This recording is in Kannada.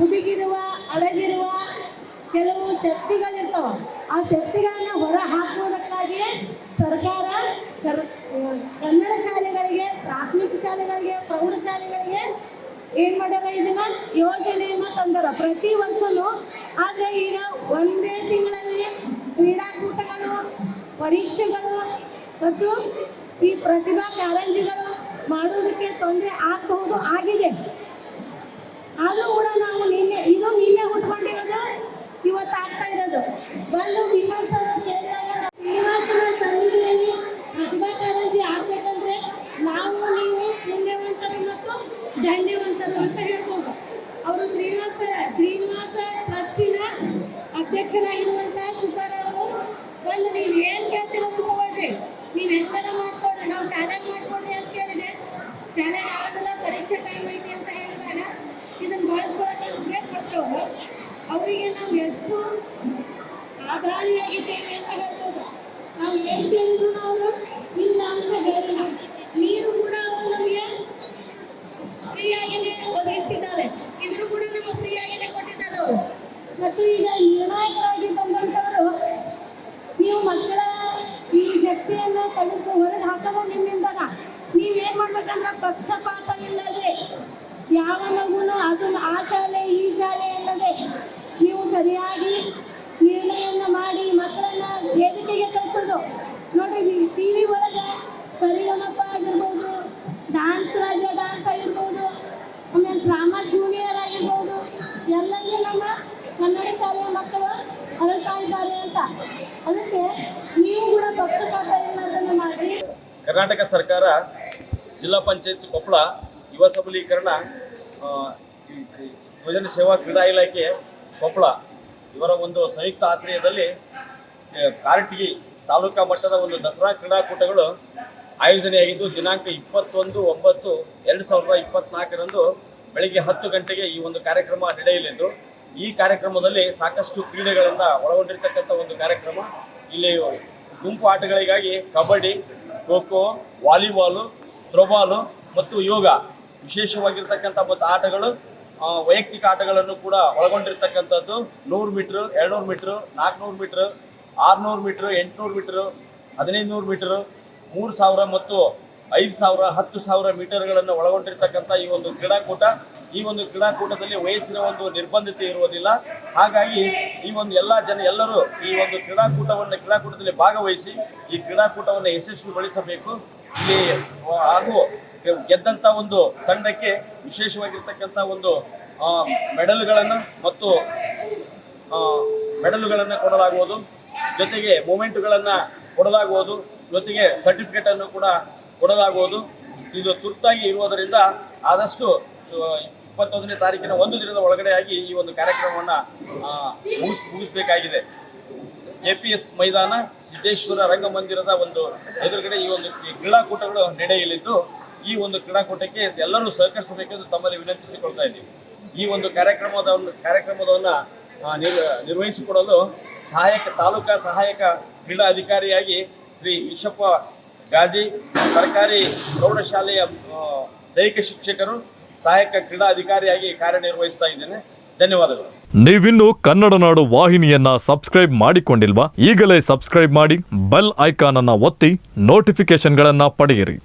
ಹುದುಗಿರುವ ಅಡಗಿರುವ ಕೆಲವು ಶಕ್ತಿಗಳಿರ್ತಾವ. ಆ ಶಕ್ತಿಗಳನ್ನ ಹೊರ ಹಾಕುವುದಕ್ಕಾಗಿಯೇ ಸರ್ಕಾರ ಕರ್, ಕನ್ನಡ ಶಾಲೆಗಳಿಗೆ, ಪ್ರಾಥಮಿಕ ಶಾಲೆಗಳಿಗೆ, ಪ್ರೌಢಶಾಲೆಗಳಿಗೆ ಏನ್ ಮಾಡ್ಯಾರ ಇದನ್ನ ಯೋಜನೆಯನ್ನ ತಂದಾರ. ಪ್ರತಿ ವರ್ಷನೂ, ಆದ್ರೆ ಈಗ ಒಂದೇ ತಿಂಗಳಲ್ಲಿ ಕ್ರೀಡಾಕೂಟಗಳು, ಪರೀಕ್ಷೆಗಳು ಮತ್ತು ಈ ಪ್ರತಿಭಾ ಕಾರಂಜಿಗಳು ಮಾಡೋದಕ್ಕೆ ತೊಂದರೆ ಆಗಬಹುದು, ಆಗಿದೆ. ಆದ್ರೂ ಕೂಡ ನಾವು ನಿನ್ನೆ, ಇದು ನಿನ್ನೆ ಹುಟ್ಕೊಂಡಿರೋದು ಇವತ್ತು ಆಗ್ತಾ ಇರೋದು. ಬಂದು ವಿಮರ್ಶನ ಕೇಳಿದಾಗ ನಾವು ಶ್ರೀನಿವಾಸನ ಸನ್ನಿಧಿಯಲ್ಲಿ ಪ್ರತಿಭಾ ಕಾರಂಜಿ ಆಗ್ಬೇಕಂದ್ರೆ ನಾವು, ನೀವು, ಪುಣ್ಯವಂತರು ಮತ್ತು ಧನ್ಯವಂತರು ಅಂತ ಹೇಳ್ಬೋದು. ಅವರು ಶ್ರೀನಿವಾಸ ಶ್ರೀನಿವಾಸ ಟ್ರಸ್ಟಿನ ಅಧ್ಯಕ್ಷರಾಗಿರುವಂತಹ ಸುಬ್ಬಾರ ಅವರು ಬಂದು ನೀವು ಏನು ಕೇಳ್ತಿರೋದು ತಗೊಳ್ರಿ. ನೀವು ಹೆಂಗನ ಮಾಡ್ಕೊಡ್ರಿ ನಾವು ಶಾಲೆಗೆ ಮಾಡ್ಕೊಡ್ರಿ ಅಂತ ಕೇಳಿದೆ. ಶಾಲೆಗೆ ಆಗೋದಿಲ್ಲ ಪರೀಕ್ಷೆ ಟೈಮ್ ಐತಿ ಅಂತ ಹೇಳಿದಾಗ ಇದನ್ನ ಬಳಸ್ಕೊಳಕ್ಕೆ ಉದ್ಯೋಗ ಕೊಟ್ಟವರು ಅವರಿಗೆ ನಾವು ಎಷ್ಟು ಆಧಾರಿಯಾಗಿದ್ದೇವೆ ಅಂತ ಹೇಳ್ಬೋದು. ನಾವು ಏನು ಅವರು ಇಲ್ಲ ಅಂತ ಹೇಳಿಲ್ಲ. ನೀರು ಕೂಡ ಅವರು ನಮಗೆ ಫ್ರೀಯಾಗಿನೇ ಒದಗಿಸ್ತಿದ್ದಾರೆ. ಇದ್ರು ಕೂಡ ನಮಗೆ ಫ್ರೀಯಾಗಿನೇ ಕೊಟ್ಟಿದ್ದಾರೆ ಅವರು. ಮತ್ತು ಈಗ ನಿರ್ಣಾಯಕರಾಗಿ ಬಂದಂಥವರು, ನೀವು ಮಕ್ಕಳ ಈ ಶಕ್ತಿಯನ್ನು ತೆಗೆದು ಹೊರಗೆ ಹಾಕೋದು ನಿಮ್ಮಿಂದನ? ನೀವೇನ್ ಮಾಡ್ಬೇಕಂದ್ರೆ ಪಕ್ಷಪಾತ ಇಲ್ಲದೆ ಯಾವ ಮಗುನು ಅದನ್ನ ಆ ಶಾಲೆ, ಈ ಶಾಲೆ ಅನ್ನದೆ ನೀವು ಸರಿಯಾಗಿ ನಿರ್ಣಯವನ್ನು ಮಾಡಿ ಮಕ್ಕಳನ್ನ ವೇದಿಕೆಗೆ ಕಳಿಸೋದು. ನೋಡ್ರಿ ಟಿ ವಿ ಒಳಗೆ ಸರಿಗಮಪ್ಪ ಆಗಿರ್ಬೋದು ಡಾನ್ಸ್ ರಾಜ್ಯ ಡಾನ್ಸ್ ಆಗಿರ್ಬೋದು, ಆಮೇಲೆ ಡ್ರಾಮಾ ಜೂನಿಯರ್ ಆಗಿರ್ಬೋದು, ಎಲ್ಲರಿಗೂ ನಮ್ಮ ಕನ್ನಡ ಶಾಲೆಯ ಮಕ್ಕಳು ಅರಳ್ತಾ ಇದ್ದಾರೆ ಅಂತ. ಅದಕ್ಕೆ ನೀವು ಕೂಡ ಪಕ್ಷಪಾತ ಮಾಡಿ. ಕರ್ನಾಟಕ ಸರ್ಕಾರ ಜಿಲ್ಲಾ ಪಂಚಾಯತ್ ಕೊಪ್ಪಳ ಯುವ ಸಬಲೀಕರಣ ಯುವಜನ ಸೇವಾ ಕ್ರೀಡಾ ಇಲಾಖೆ ಕೊಪ್ಪಳ ಇವರ ಒಂದು ಸಂಯುಕ್ತ ಆಶ್ರಯದಲ್ಲಿ ಕಾರಟಗಿ ತಾಲೂಕಾ ಮಟ್ಟದ ಒಂದು ದಸರಾ ಕ್ರೀಡಾಕೂಟಗಳು ಆಯೋಜನೆಯಾಗಿದ್ದು, ದಿನಾಂಕ ಇಪ್ಪತ್ತೊಂದು ಒಂಬತ್ತು ಎರಡು ಸಾವಿರದ ಇಪ್ಪತ್ನಾಲ್ಕರಂದು ಬೆಳಗ್ಗೆ ಹತ್ತು ಗಂಟೆಗೆ ಈ ಒಂದು ಕಾರ್ಯಕ್ರಮ ನಡೆಯಲಿದ್ದು, ಈ ಕಾರ್ಯಕ್ರಮದಲ್ಲಿ ಸಾಕಷ್ಟು ಕ್ರೀಡೆಗಳನ್ನು ಒಳಗೊಂಡಿರ್ತಕ್ಕಂಥ ಒಂದು ಕಾರ್ಯಕ್ರಮ. ಇಲ್ಲಿ ಗುಂಪು ಆಟಗಳಿಗಾಗಿ ಕಬಡ್ಡಿ, ಖೋ ಖೋ, ವಾಲಿಬಾಲು ಥ್ರೋಬಾಲು ಮತ್ತು ಯೋಗ ವಿಶೇಷವಾಗಿರ್ತಕ್ಕಂಥ ಮತ್ತು ಆಟಗಳು ವೈಯಕ್ತಿಕ ಆಟಗಳನ್ನು ಕೂಡ ಒಳಗೊಂಡಿರ್ತಕ್ಕಂಥದ್ದು. ನೂರು ಮೀಟ್ರ್, ಎರಡ್ನೂರು ಮೀಟ್ರ್ ನಾಲ್ಕುನೂರು ಮೀಟ್ರ್, ಆರುನೂರು ಮೀಟ್ರ್, ಎಂಟುನೂರು ಮೀಟ್ರ್ ಹದಿನೈದು ನೂರು ಮೀಟ್ರ್, ಮೂರು ಸಾವಿರ ಮತ್ತು ಐದು ಸಾವಿರ, ಹತ್ತು ಸಾವಿರ ಮೀಟರ್ಗಳನ್ನು ಒಳಗೊಂಡಿರ್ತಕ್ಕಂಥ ಈ ಒಂದು ಕ್ರೀಡಾಕೂಟ. ಈ ಒಂದು ಕ್ರೀಡಾಕೂಟದಲ್ಲಿ ವಯಸ್ಸಿನ ಒಂದು ನಿರ್ಬಂಧತೆ ಇರುವುದಿಲ್ಲ. ಹಾಗಾಗಿ ಈ ಒಂದು ಎಲ್ಲ ಜನ, ಎಲ್ಲರೂ ಈ ಒಂದು ಕ್ರೀಡಾಕೂಟವನ್ನು, ಕ್ರೀಡಾಕೂಟದಲ್ಲಿ ಭಾಗವಹಿಸಿ ಈ ಕ್ರೀಡಾಕೂಟವನ್ನು ಯಶಸ್ವಿಗೊಳಿಸಬೇಕು. ಇಲ್ಲಿ, ಹಾಗೂ ಗೆದ್ದಂಥ ಒಂದು ತಂಡಕ್ಕೆ ವಿಶೇಷವಾಗಿರ್ತಕ್ಕಂಥ ಒಂದು ಮೆಡಲ್ಗಳನ್ನು ಮತ್ತು ಮೆಡಲುಗಳನ್ನು ಕೊಡಲಾಗುವುದು. ಜೊತೆಗೆ ಮೂಮೆಂಟ್ಗಳನ್ನು ಕೊಡಲಾಗುವುದು. ಜೊತೆಗೆ ಸರ್ಟಿಫಿಕೇಟನ್ನು ಕೂಡ ಕೊಡಲಾಗುವುದು. ಇದು ತುರ್ತಾಗಿ ಇರುವುದರಿಂದ ಆದಷ್ಟು ಇಪ್ಪತ್ತೊಂದನೇ ತಾರೀಕಿನ ಒಂದು ದಿನದ ಒಳಗಡೆಯಾಗಿ ಈ ಒಂದು ಕಾರ್ಯಕ್ರಮವನ್ನು ಮುಗಿಸ್, ಮುಗಿಸಬೇಕಾಗಿದೆ. ಕೆ ಪಿ ಎಸ್ ಮೈದಾನ, ಸಿದ್ದೇಶ್ವರ ರಂಗಮಂದಿರದ ಒಂದು ಎದುರುಗಡೆ ಈ ಒಂದು ಕ್ರೀಡಾಕೂಟಗಳು ನಡೆಯಲಿದ್ದು ಈ ಒಂದು ಕ್ರೀಡಾಕೂಟಕ್ಕೆ ಎಲ್ಲರೂ ಸಹಕರಿಸಬೇಕೆಂದು ತಮ್ಮಲ್ಲಿ ವಿನಂತಿಸಿಕೊಳ್ತಾ ಇದ್ದೀವಿ. ಈ ಒಂದು ಕಾರ್ಯಕ್ರಮದ ಒಂದು ಕಾರ್ಯಕ್ರಮವನ್ನು ನಿರ್ ನಿರ್ವಹಿಸಿಕೊಡಲು ಸಹಾಯಕ, ತಾಲೂಕಾ ಸಹಾಯಕ ಕ್ರೀಡಾ ಅಧಿಕಾರಿಯಾಗಿ ಶ್ರೀ ಈಶಪ್ಪ ಗಾಜಿ, ಸರ್ಕಾರಿ ಪ್ರೌಢಶಾಲೆಯ ದೈಹಿಕ ಶಿಕ್ಷಕರು, ಸಹಾಯಕ ಕ್ರೀಡಾ ಅಧಿಕಾರಿಯಾಗಿ ಕಾರ್ಯನಿರ್ವಹಿಸ್ತಾ ಇದ್ದೇನೆ. ಧನ್ಯವಾದಗಳು. ನೀವಿನ್ನು ಕನ್ನಡ ನಾಡು ವಾಹಿನಿಯನ್ನ ಸಬ್ಸ್ಕ್ರೈಬ್ ಮಾಡಿಕೊಂಡಿಲ್ವಾ? ಈಗಲೇ ಸಬ್ಸ್ಕ್ರೈಬ್ ಮಾಡಿ, ಬೆಲ್ ಐಕಾನ್ ಅನ್ನ ಒತ್ತಿ ನೋಟಿಫಿಕೇಶನ್ಗಳನ್ನ ಪಡೆಯಿರಿ.